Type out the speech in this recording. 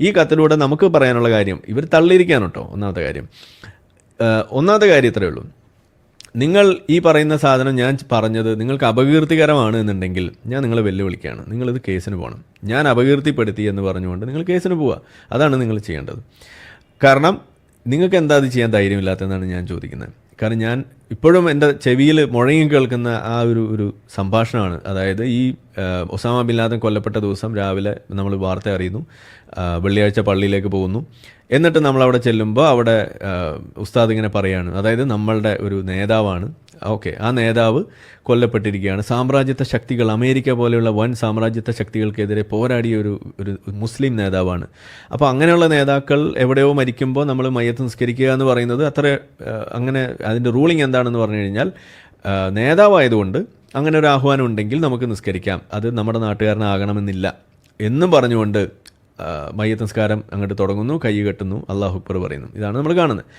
ഈ കത്തിലൂടെ നമുക്ക് പറയാനുള്ള കാര്യം ഇവർ തള്ളിയിരിക്കാണ് കേട്ടോ ഒന്നാമത്തെ കാര്യം. ഒന്നാമത്തെ കാര്യം ഇത്രയേ ഉള്ളൂ. നിങ്ങൾ ഈ പറയുന്ന സാധനം ഞാൻ പറഞ്ഞത് നിങ്ങൾക്ക് അപകീർത്തികരമാണ് എന്നുണ്ടെങ്കിൽ ഞാൻ നിങ്ങളെ വെല്ലുവിളിക്കുകയാണ്. നിങ്ങളിത് കേസിന് പോകണം. ഞാൻ അപകീർത്തിപ്പെടുത്തി എന്ന് പറഞ്ഞുകൊണ്ട് നിങ്ങൾ കേസിന് പോവുക. അതാണ് നിങ്ങൾ ചെയ്യേണ്ടത്. കാരണം നിങ്ങൾക്ക് എന്താ അത് ചെയ്യാൻ ധൈര്യമില്ലാത്തതെന്നാണ് ഞാൻ ചോദിക്കുന്നത്. കാരണം ഞാൻ ഇപ്പോഴും എന്റെ ചെവിയിൽ മുഴങ്ങി കേൾക്കുന്ന ആ ഒരു ഒരു സംഭാഷണമാണ്. അതായത് ഈ ഒസാമ ബിൻ ലാദൻ കൊല്ലപ്പെട്ട ദിവസം രാവിലെ നമ്മൾ വാർത്ത അറിയുന്നു. വെള്ളിയാഴ്ച പള്ളിയിലേക്ക് പോകുന്നു. എന്നിട്ട് നമ്മൾ അവിടെ ചെല്ലുമ്പോൾ അവിടെ ഉസ്താദ് ഇങ്ങനെ പറയാണ്. അതായത് നമ്മളുടെ ഒരു നേതാവാണ്. ഓക്കെ. ആ നേതാവ് കൊല്ലപ്പെട്ടിരിക്കുകയാണ്. സാമ്രാജ്യത്വ ശക്തികൾ അമേരിക്ക പോലെയുള്ള വൻ സാമ്രാജ്യത്വ ശക്തികൾക്കെതിരെ പോരാടിയ ഒരു ഒരു മുസ്ലിം നേതാവാണ്. അപ്പോൾ അങ്ങനെയുള്ള നേതാക്കൾ എവിടെയോ മരിക്കുമ്പോൾ നമ്മൾ മയ്യത്ത് നിസ്കരിക്കുക എന്ന് പറയുന്നത് അത്ര അങ്ങനെ അതിന്റെ റൂളിംഗ് എന്താണെന്ന് പറഞ്ഞു കഴിഞ്ഞാൽ നേതാവായതുകൊണ്ട് അങ്ങനെ ഒരു ആഹ്വാനം ഉണ്ടെങ്കിൽ നമുക്ക് നിസ്കരിക്കാം. അത് നമ്മുടെ നാട്ടുകാരനാകണമെന്നില്ല. എന്നും പറഞ്ഞുകൊണ്ട് മയ്യത്ത് നിസ്കാരം അങ്ങോട്ട് തുടങ്ങുന്നു കൈ കെട്ടുന്നു അള്ളാഹു അക്ബർ പറയുന്നു. ഇതാണ് നമ്മൾ കാണുന്നത്.